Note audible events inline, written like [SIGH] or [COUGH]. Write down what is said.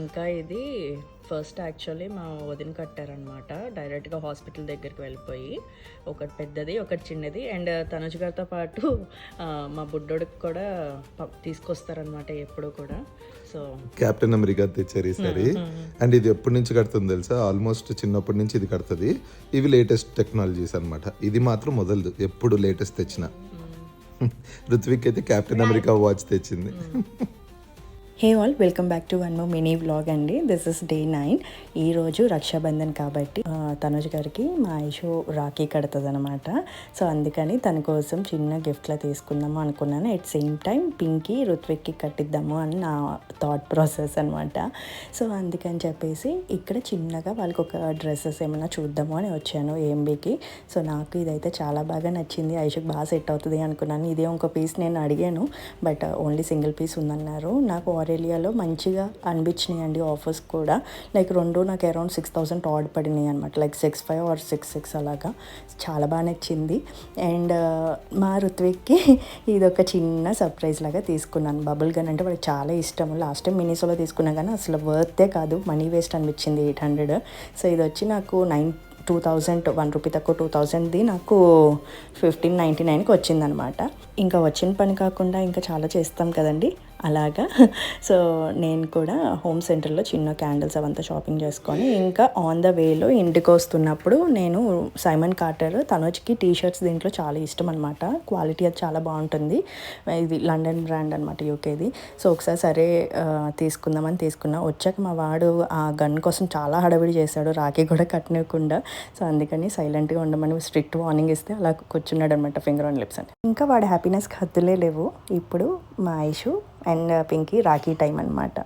ఇంకా ఇది first actually మా వదిన కట్టారనమాట డైరెక్ట్గా హాస్పిటల్ దగ్గరికి వెళ్ళిపోయి ఒకటి పెద్దది ఒకటి చిన్నది అండ్ తనుజ్ గారితో పాటు మా బుడ్డోడికి కూడా తీసుకొస్తారనమాట ఎప్పుడు కూడా. సో కెప్టెన్ అమెరికా తెచ్చారు ఈసారి అండ్ ఇది ఎప్పటి నుంచి కడుతుంది తెలుసా? ఆల్మోస్ట్ చిన్నప్పటి నుంచి ఇది కడుతుంది. ఇవి లేటెస్ట్ టెక్నాలజీస్ అన్నమాట. ఇది మాత్రం మొదలదు ఎప్పుడు లేటెస్ట్ తెచ్చిన. [LAUGHS] ఋత్విక్ అయితే కెప్టెన్ అమెరికా వాచ్ తెచ్చింది. Hey all welcome back to one more mini vlog అండి. దిస్ ఇస్ డే నైన్ ఈరోజు రక్షాబంధన్ కాబట్టి తనుజ్ గారికి మా ఐషో రాఖీ కడుతుంది అనమాట సో అందుకని తన కోసం చిన్న గిఫ్ట్లా తీసుకుందాము అనుకున్నాను. ఎట్ సేమ్ టైం పింకి ఋత్విక్కి కట్టిద్దాము అని నా థాట్ ప్రాసెస్ అనమాట సో అందుకని చెప్పేసి ఇక్కడ చిన్నగా వాళ్ళకి ఒక డ్రెస్సెస్ ఏమైనా చూద్దాము అని వచ్చాను ఏంబీకి సో నాకు ఇదైతే చాలా బాగా నచ్చింది. ఐషోకి బాగా సెట్ అవుతుంది అనుకున్నాను. ఇదే ఇంకో పీస్ నేను అడిగాను. బట్ ఓన్లీ సింగిల్ పీస్ ఉందన్నారు. నాకు ఆరేలియాలో మంచిగా అనిపించినాయి అండి ఆఫర్స్ కూడా. లైక్ రెండు నాకు అరౌండ్ సిక్స్ థౌసండ్ ఆర్డ్ పడినాయి అనమాట like six five or six six అలాగా. చాలా బాగా నచ్చింది. అండ్ uh, మా ఋత్విక్కి [LAUGHS] ఇది ఒక చిన్న సర్ప్రైజ్ లాగా తీసుకున్నాను. బబుల్ గన్ అంటే వాడికి చాలా ఇష్టం. లాస్ట్ టైం మినీసోలో తీసుకున్నా కానీ అసలు వర్తే కాదు. మనీ వేస్ట్ అనిపించింది ఎయిట్ హండ్రెడ్ సో ఇది వచ్చి నాకు nine two thousand one rupee తక్కువ టూ థౌజండ్ది నాకు ఫిఫ్టీన్ నైంటీ నైన్కి వచ్చిందనమాట ఇంకా వచ్చిన పని కాకుండా ఇంకా చాలా చేస్తాం కదండి. అలాగా. సో నేను కూడా హోమ్ సెంటర్లో చిన్న క్యాండిల్స్ అవంతా షాపింగ్ చేసుకొని ఇంకా ఆన్ ద వేలో ఇంటికి వస్తున్నప్పుడు నేను సైమన్ కార్టర్ తనోజ్కి టీ షర్ట్స్ దీంట్లో చాలా ఇష్టం అనమాట క్వాలిటీ అది చాలా బాగుంటుంది. ఇది లండన్ బ్రాండ్ అనమాట యూకేది సో ఒకసారి సరే తీసుకుందామని తీసుకున్నా. వచ్చాక మా వాడు ఆ గన్ కోసం చాలా హడావిడి చేశాడు. రాఖీ కూడా కట్టనివ్వకుండా సో అందుకని సైలెంట్గా ఉండమని స్ట్రిక్ట్ వార్నింగ్ ఇస్తే అలా కూర్చున్నాడు అనమాట ఫింగర్ ఆన్ లిప్స్ అని. ఇంకా వాడి హ్యాపీనెస్కి హద్దులే లేవు. ఇప్పుడు మా ఐషు అండ్ పింకీ రాఖీ టైం అనమాట